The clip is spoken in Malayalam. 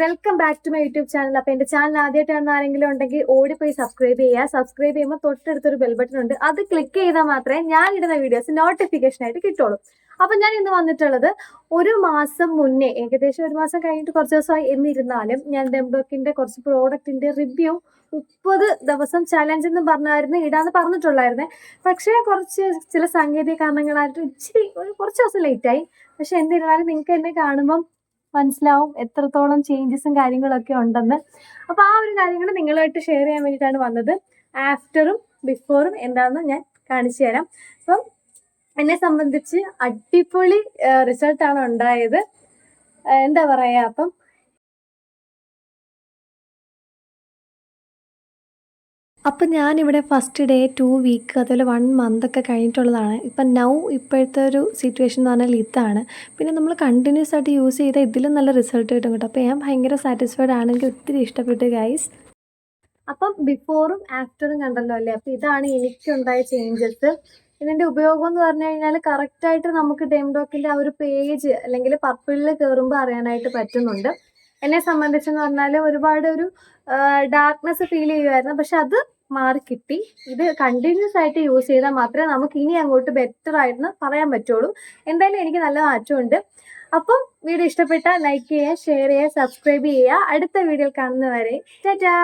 Welcome back to my YouTube channel അപ്പൊ എന്റെ ചാനൽ ആദ്യമായിട്ടാണ് ആരെങ്കിലും ഉണ്ടെങ്കിൽ ഓടിപ്പോയി സബ്സ്ക്രൈബ് ചെയ്യുക. സബ്സ്ക്രൈബ് ചെയ്യുമ്പോൾ തൊട്ടടുത്തൊരു ബെൽ ബട്ടൺ ഉണ്ട്. അത് ക്ലിക്ക് ചെയ്താൽ മാത്രമേ ഞാൻ ഇടുന്ന വീഡിയോസ് നോട്ടിഫിക്കേഷൻ ആയിട്ട് കിട്ടുള്ളൂ. അപ്പൊ ഞാൻ ഇന്ന് വന്നിട്ടുള്ളത് ഒരു മാസം മുന്നേ ഏകദേശം ഒരു മാസം കഴിഞ്ഞിട്ട് കുറച്ച് ദിവസമായി എന്നിരുന്നാലും ഞാൻ ഡെംബോക്കിന്റെ കുറച്ച് പ്രോഡക്റ്റിന്റെ റിവ്യൂ മുപ്പത് ദിവസം ചലഞ്ച് എന്ന് പറഞ്ഞായിരുന്നു ഇടാന്ന് പറഞ്ഞിട്ടുള്ളായിരുന്നേ. പക്ഷേ കുറച്ച് ചില സാങ്കേതിക കാരണങ്ങളായിട്ട് ഇച്ചിരി കുറച്ച് ദിവസം ലേറ്റായി പക്ഷെ എന്നിരുന്നാലും നിങ്ങൾക്ക് എന്നെ കാണുമ്പം മനസ്സിലാവും എത്രത്തോളം ചേഞ്ചസും കാര്യങ്ങളൊക്കെ ഉണ്ടെന്ന്. അപ്പോൾ ആ ഒരു കാര്യങ്ങൾ നിങ്ങളുമായിട്ട് ഷെയർ ചെയ്യാൻ വേണ്ടിയിട്ടാണ് വന്നത്. ആഫ്റ്ററും ബിഫോറും എന്താണെന്ന് ഞാൻ കാണിച്ചു തരാം. അപ്പം എന്നെ സംബന്ധിച്ച് അടിപൊളി റിസൾട്ടാണ് ഉണ്ടായത്. എന്താ പറയുക അപ്പം അപ്പം ഞാനിവിടെ ഫസ്റ്റ് ഡേ ടു വീക്ക് അതുപോലെ വൺ മന്ത് ഒക്കെ കഴിഞ്ഞിട്ടുള്ളതാണ്. ഇപ്പം നൗ ഇപ്പോഴത്തെ ഒരു സിറ്റുവേഷൻ എന്ന് പറഞ്ഞാൽ ഇതാണ്. പിന്നെ നമ്മൾ കണ്ടിന്യൂസ് ആയിട്ട് യൂസ് ചെയ്താൽ ഇതിലും നല്ല റിസൾട്ട് കിട്ടും കേട്ടോ. അപ്പോൾ ഞാൻ ഭയങ്കര സാറ്റിസ്ഫൈഡ് ആണ് എനിക്ക് ഒത്തിരി ഇഷ്ടപ്പെട്ടു ഗൈസ് അപ്പം ബിഫോറും ആഫ്റ്ററും കണ്ടല്ലോ അല്ലേ? അപ്പം ഇതാണ് എനിക്കുണ്ടായ ചേഞ്ചസ് ഇതിന്റെ ഉപയോഗം എന്ന് പറഞ്ഞു കഴിഞ്ഞാൽ കറക്റ്റായിട്ട് നമുക്ക് ഡെംഡോക്കിന്റെ ആ ഒരു പേജ് അല്ലെങ്കിൽ പർപ്പിളിൽ കയറുമ്പോൾ അറിയാനായിട്ട് പറ്റുന്നുണ്ട്. എന്നെ സംബന്ധിച്ചെന്ന് പറഞ്ഞാൽ ഒരുപാട് ഒരു ഡാർക്ക്നെസ് ഫീൽ ചെയ്യുമായിരുന്നു പക്ഷെ അത് മാറി കിട്ടി. ഇത് കണ്ടിന്യൂസ് ആയിട്ട് യൂസ് ചെയ്താൽ മാത്രമേ നമുക്ക് ഇനി അങ്ങോട്ട് ബെറ്റർ ആയിരുന്നു പറയാൻ പറ്റുള്ളൂ. എന്തായാലും എനിക്ക് നല്ല മാറ്റമുണ്ട് അപ്പം വീഡിയോ ഇഷ്ടപ്പെട്ടാൽ ലൈക്ക് ചെയ്യുക ഷെയർ ചെയ്യുക സബ്സ്ക്രൈബ് ചെയ്യുക. അടുത്ത വീഡിയോ കാണുന്നവരെ ടാറ്റാ!